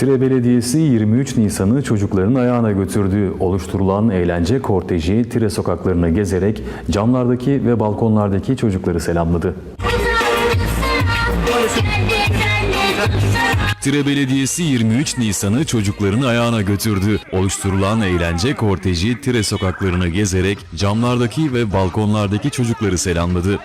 Tire Belediyesi 23 Nisan'ı çocukların ayağına götürdüğü oluşturulan eğlence korteji Tire sokaklarını gezerek camlardaki ve balkonlardaki çocukları selamladı. Tire Belediyesi 23 Nisan'ı çocukların ayağına götürdü. Oluşturulan eğlence korteji Tire sokaklarını gezerek camlardaki ve balkonlardaki çocukları selamladı.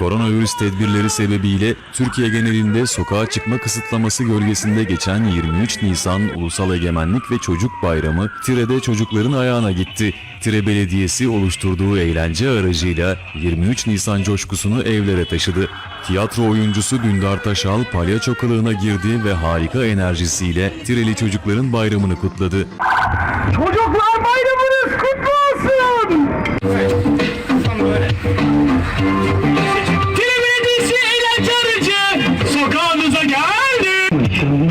Koronavirüs tedbirleri sebebiyle Türkiye genelinde sokağa çıkma kısıtlaması gölgesinde geçen 23 Nisan Ulusal Egemenlik ve Çocuk Bayramı Tire'de çocukların ayağına gitti. Tire Belediyesi oluşturduğu eğlence aracıyla 23 Nisan coşkusunu evlere taşıdı. Tiyatro oyuncusu Dündar Taşal palyaço kılığına girdi ve harika enerjisiyle Tireli çocukların bayramını kutladı. Çocuklar bayramınız geldi.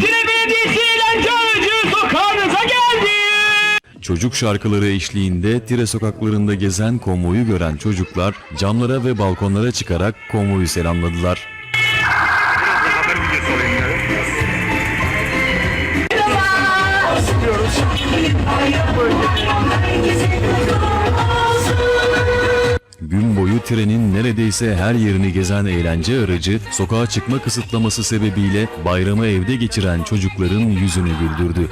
Tire Belediyesi eğlence aracı sokağınıza geldi. Çocuk şarkıları eşliğinde Tire sokaklarında gezen konvoyu gören çocuklar camlara ve balkonlara çıkarak konvoyu selamladılar. Gün boyu trenin neredeyse her yerini gezen eğlence aracı sokağa çıkma kısıtlaması sebebiyle bayramı evde geçiren çocukların yüzünü güldürdü.